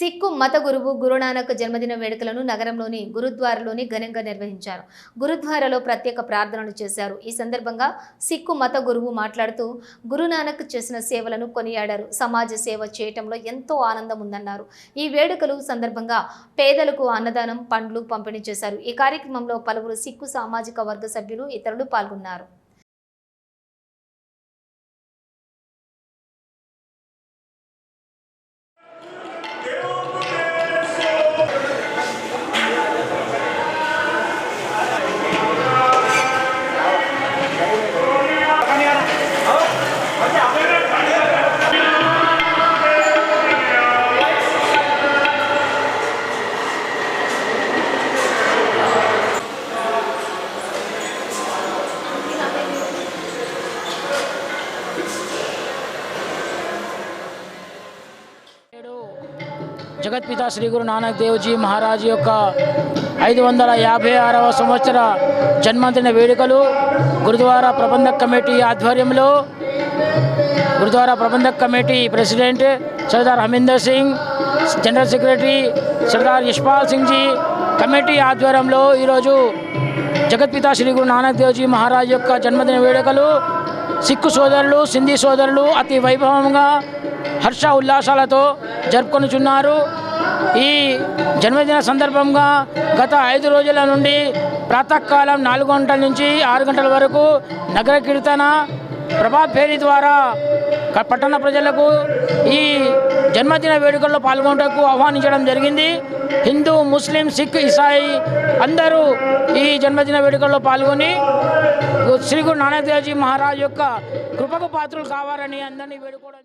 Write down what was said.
సిక్కు మత గురువు గురునానక్ జన్మదిన వేడుకలను నగరంలోని గురుద్వారలోని ఘనంగా నిర్వహించారు. గురుద్వారలో ప్రత్యేక ప్రార్థనలు చేశారు. ఈ సందర్భంగా సిక్కు మత గురువు మాట్లాడుతూ గురునానక్ చేసిన సేవలను కొనియాడారు. సమాజ సేవ చేయటంలో ఎంతో ఆనందం ఉందన్నారు. ఈ వేడుకలు సందర్భంగా పేదలకు అన్నదానం పండ్లు పంపిణీ చేశారు. ఈ కార్యక్రమంలో పలువురు సిక్కు సామాజిక వర్గ సభ్యులు ఇతరులు పాల్గొన్నారు. జగత్పిత శ్రీ గురు నానక్ దేవ్జీ మహారాజ్ యొక్క ఐదు వందల యాభై ఆరవ సంవత్సర జన్మదిన వేడుకలు గురుద్వారా ప్రబంధక కమిటీ ఆధ్వర్యంలో Gurdwara Prabandhak committee president Sardar Haminder Singh general secretary Sardar Yashpal Singh ji committee ఆధ్వర్యంలో ఈరోజు జగత్పిత శ్రీ గురు నానక్ దేవ్జీ మహారాజ్ యొక్క జన్మదిన వేడుకలు సిక్కు సోదరులు సింధీ సోదరులు అతి వైభవంగా హర్ష ఉల్లాసాలతో జరుపుకొనుచున్నారు. ఈ జన్మదిన సందర్భంగా గత ఐదు రోజుల నుండి ప్రాతకాలం నాలుగు గంటల నుంచి ఆరు గంటల వరకు నగర కీర్తన ప్రభాత్ ఫేరీ ద్వారా పట్టణ ప్రజలకు ఈ జన్మదిన వేడుకల్లో పాల్గొనటకు ఆహ్వానించడం జరిగింది. హిందూ ముస్లిం సిక్ ఇసాయి అందరూ ఈ జన్మదిన వేడుకల్లో పాల్గొని శ్రీ గురు నానక్ దేవ్జీ మహారాజ్ యొక్క కృపకు పాత్రలు కావాలని అందరినీ వేడుకోవడం